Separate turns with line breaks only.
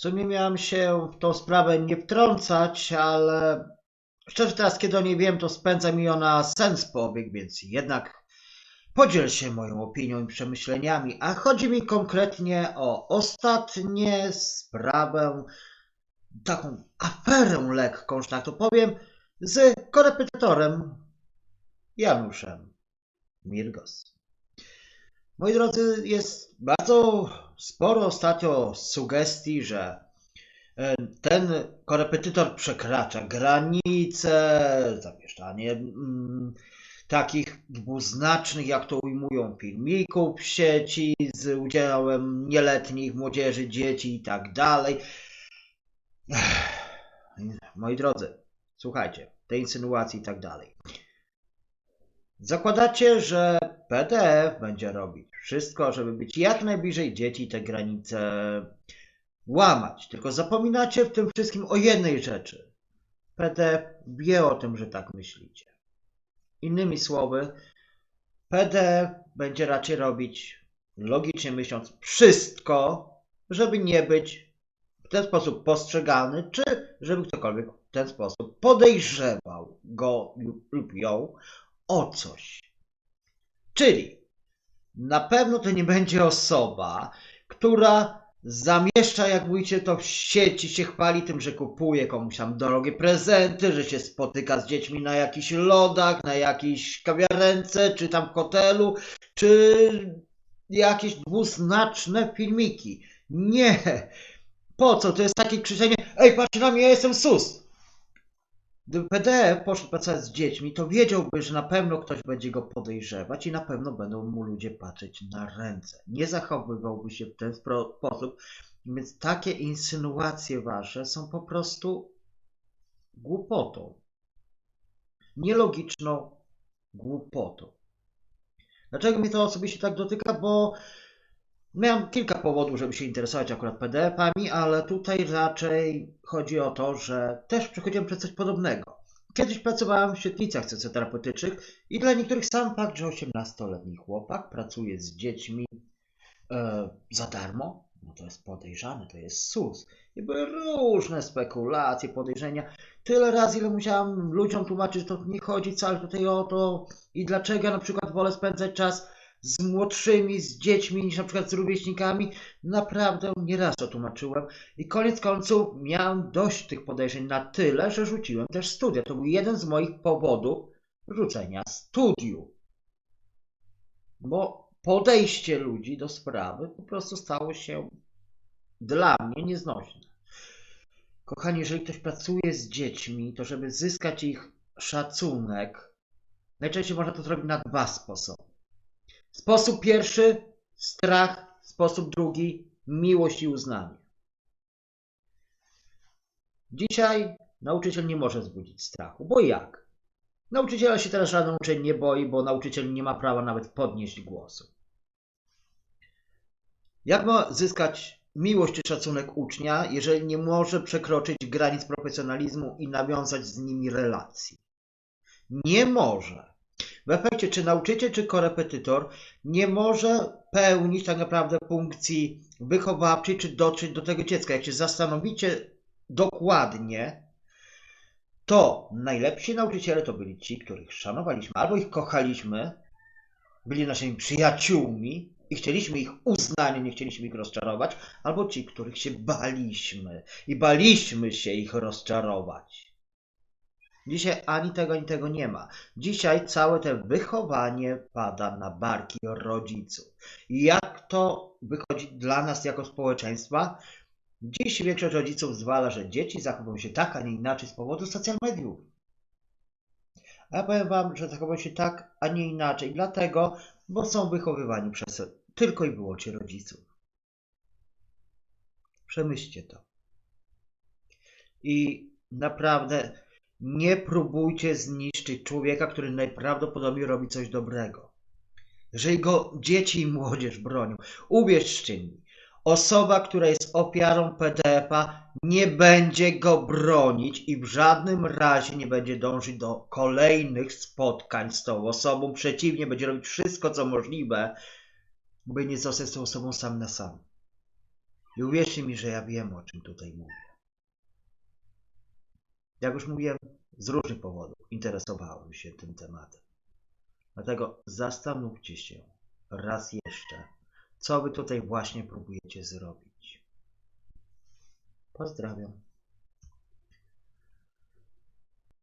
W sumie miałem się w tą sprawę nie wtrącać, ale szczerze teraz, kiedy o niej wiem, to spędza mi ona sens powiek, więc jednak podziel się moją opinią i przemyśleniami. A chodzi mi konkretnie o ostatnie sprawę, taką aferę lekką, że tak to powiem, z korepetytorem Januszem Mirgos. Moi drodzy, jest bardzo sporo ostatnio sugestii, że e, ten korepetytor przekracza granice, zamieszczanie mm, takich dwuznacznych, jak to ujmują, filmików w sieci z udziałem nieletnich, młodzieży, dzieci i tak dalej. Moi drodzy, słuchajcie, te insynuacje i tak dalej. Zakładacie, że PDF będzie robić wszystko, żeby być jak najbliżej dzieci te granice łamać. Tylko zapominacie w tym wszystkim o jednej rzeczy. PDF wie o tym, że tak myślicie. Innymi słowy, PDF będzie raczej robić, logicznie myśląc, wszystko, żeby nie być w ten sposób postrzegany, czy żeby ktokolwiek w ten sposób podejrzewał go lub ją o coś. Czyli na pewno to nie będzie osoba, która zamieszcza, jak mówicie, to w sieci, się chwali tym, że kupuje komuś tam drogie prezenty, że się spotyka z dziećmi na jakichś lodach, na jakiejś kawiarence, czy tam hotelu, czy jakieś dwuznaczne filmiki. Nie! Po co? To jest takie krzyczenie, ej, patrz na mnie, ja jestem sus! Gdyby PDF poszedł pracować z dziećmi, to wiedziałby, że na pewno ktoś będzie go podejrzewać i na pewno będą mu ludzie patrzeć na ręce. Nie zachowywałby się w ten sposób, więc takie insynuacje wasze są po prostu głupotą. Nielogiczną głupotą. Dlaczego mnie to osobiście tak dotyka? Bo Miałem kilka powodów, żeby się interesować akurat PDF-ami, ale tutaj raczej chodzi o to, że też przechodziłem przez coś podobnego. Kiedyś pracowałem w świetlicach socjoterapeutycznych i dla niektórych sam fakt, że 18-letni chłopak pracuje z dziećmi e, za darmo, no to jest podejrzane, to jest sus. I były różne spekulacje, podejrzenia. Tyle razy, ile musiałem ludziom tłumaczyć, że to nie chodzi wcale tutaj o to i dlaczego ja na przykład wolę spędzać czas z młodszymi, z dziećmi niż na przykład z rówieśnikami. Naprawdę nieraz to tłumaczyłem i koniec końców miałem dość tych podejrzeń na tyle, że rzuciłem też studia. To był jeden z moich powodów rzucenia studiów. Bo podejście ludzi do sprawy po prostu stało się dla mnie nieznośne. Kochani, jeżeli ktoś pracuje z dziećmi, to żeby zyskać ich szacunek, najczęściej można to zrobić na dwa sposoby. Sposób pierwszy strach, sposób drugi miłość i uznanie. Dzisiaj nauczyciel nie może wzbudzić strachu, bo jak? Nauczyciela się teraz żaden uczeń nie boi, bo nauczyciel nie ma prawa nawet podnieść głosu. Jak ma zyskać miłość czy szacunek ucznia, jeżeli nie może przekroczyć granic profesjonalizmu i nawiązać z nimi relacji? Nie może. W efekcie, czy nauczyciel, czy korepetytor nie może pełnić tak naprawdę funkcji wychowawczej, czy dotrzeć do tego dziecka. Jak się zastanowicie dokładnie, to najlepsi nauczyciele to byli ci, których szanowaliśmy albo ich kochaliśmy, byli naszymi przyjaciółmi i chcieliśmy ich uznania, nie chcieliśmy ich rozczarować, albo ci, których się baliśmy i baliśmy się ich rozczarować. Dzisiaj ani tego, ani tego nie ma. Dzisiaj całe to wychowanie pada na barki rodziców. Jak to wychodzi dla nas jako społeczeństwa? Dziś większość rodziców zwala, że dzieci zachowują się tak, a nie inaczej z powodu social mediów. A ja powiem Wam, że zachowują się tak, a nie inaczej, dlatego, bo są wychowywani przez tylko i wyłącznie rodziców. Przemyślcie to. I naprawdę nie próbujcie zniszczyć człowieka, który najprawdopodobniej robi coś dobrego. Jeżeli go dzieci i młodzież bronią, uwierzcie mi, osoba, która jest ofiarą PDF-a, nie będzie go bronić i w żadnym razie nie będzie dążyć do kolejnych spotkań z tą osobą. Przeciwnie, będzie robić wszystko, co możliwe, by nie zostać z tą osobą sam na sam. I uwierzcie mi, że ja wiem, o czym tutaj mówię. Jak już mówiłem, z różnych powodów interesowałem się tym tematem. Dlatego zastanówcie się raz jeszcze, co wy tutaj właśnie próbujecie zrobić. Pozdrawiam.